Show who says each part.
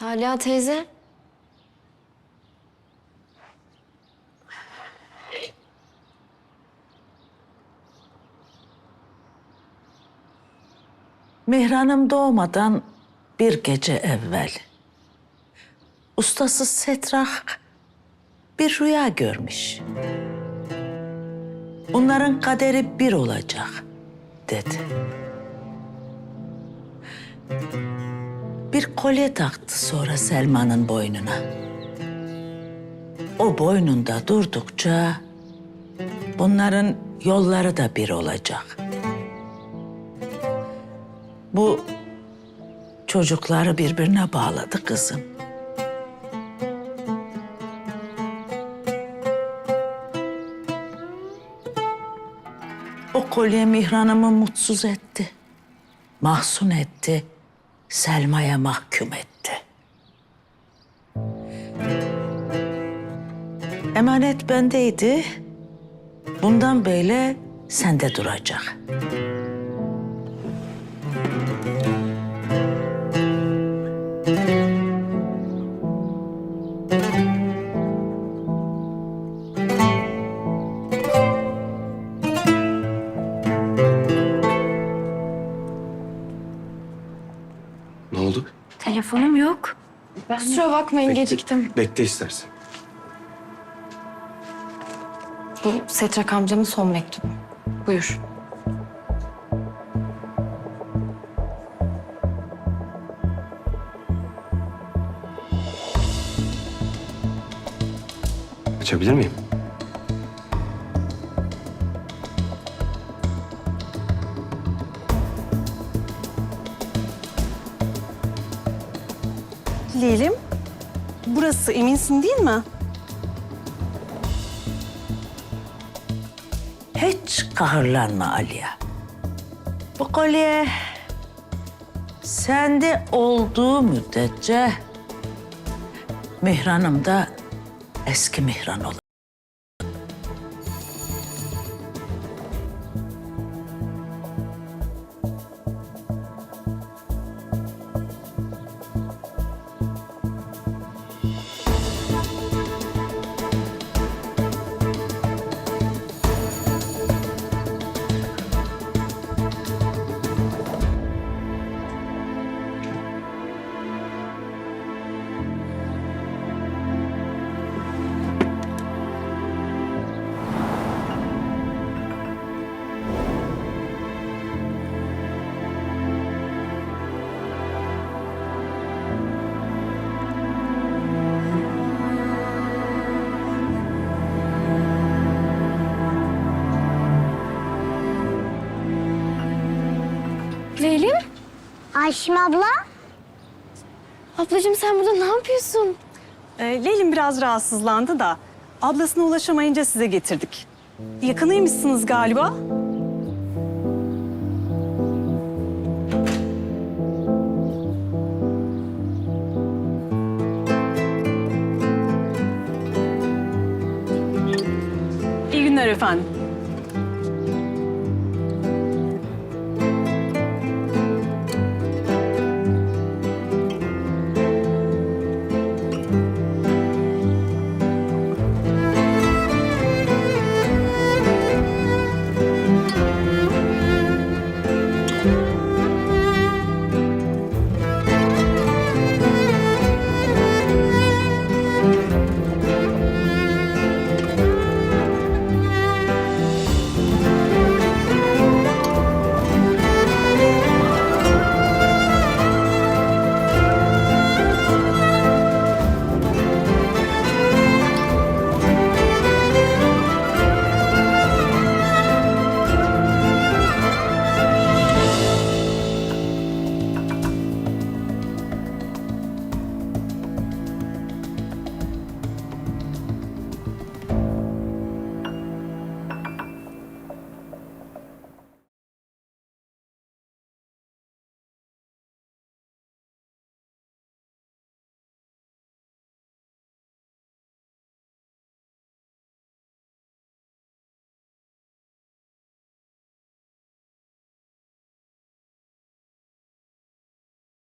Speaker 1: Saliha teyze.
Speaker 2: Mihran'ım doğmadan bir gece evvel ustası Setrah bir rüya görmüş. Onların kaderi bir olacak dedi. Bir kolye taktı sonra Selma'nın boynuna. O boynunda durdukça bunların yolları da bir olacak. Bu çocukları birbirine bağladı kızım. O kolye Mihran'ımı mutsuz etti. Mahzun etti. Selma'ya mahkum etti. Emanet bendeydi. Bundan böyle sende duracak.
Speaker 3: Ne
Speaker 1: Telefonum yok. Kusura bakmayın geciktim.
Speaker 3: Bekle istersen.
Speaker 1: Bu Setrak amcamın son mektubu. Buyur.
Speaker 3: Açabilir miyim?
Speaker 4: Leylim, burası eminsin değil mi?
Speaker 2: Hiç kahırlanma Aliye. Bu kolye sende olduğu müddetçe Mihran'ım da eski Mihran olur.
Speaker 1: Leylim.
Speaker 5: Ayşim abla.
Speaker 1: Ablacığım sen burada ne yapıyorsun?
Speaker 4: Ee, Leylim biraz rahatsızlandı da ablasına ulaşamayınca size getirdik. Yakınıymışsınız galiba. İyi günler efendim. Thank you.